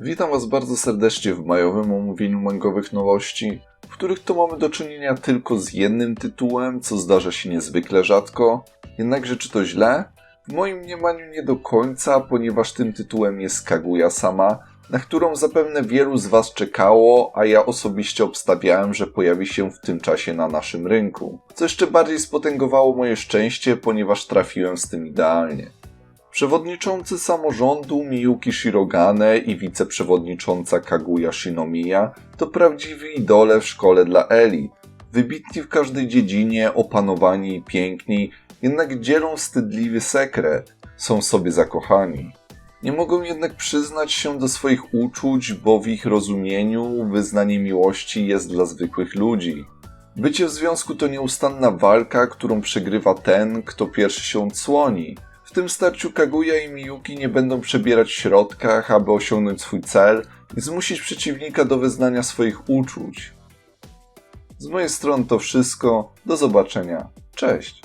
Witam Was bardzo serdecznie w majowym omówieniu mangowych nowości, w których to mamy do czynienia tylko z jednym tytułem, co zdarza się niezwykle rzadko. Jednakże czy to źle? W moim mniemaniu nie do końca, ponieważ tym tytułem jest Kaguya Sama, na którą zapewne wielu z Was czekało, a ja osobiście obstawiałem, że pojawi się w tym czasie na naszym rynku. Co jeszcze bardziej spotęgowało moje szczęście, ponieważ trafiłem z tym idealnie. Przewodniczący samorządu Miyuki Shirogane i wiceprzewodnicząca Kaguya Shinomiya to prawdziwi idole w szkole dla elit. Wybitni w każdej dziedzinie, opanowani i piękni, jednak dzielą wstydliwy sekret. Są sobie zakochani. Nie mogą jednak przyznać się do swoich uczuć, bo w ich rozumieniu wyznanie miłości jest dla zwykłych ludzi. Bycie w związku to nieustanna walka, którą przegrywa ten, kto pierwszy się odsłoni. Tym starciu Kaguya i Miyuki nie będą przebierać w środkach, aby osiągnąć swój cel i zmusić przeciwnika do wyznania swoich uczuć. Z mojej strony to wszystko. Do zobaczenia. Cześć.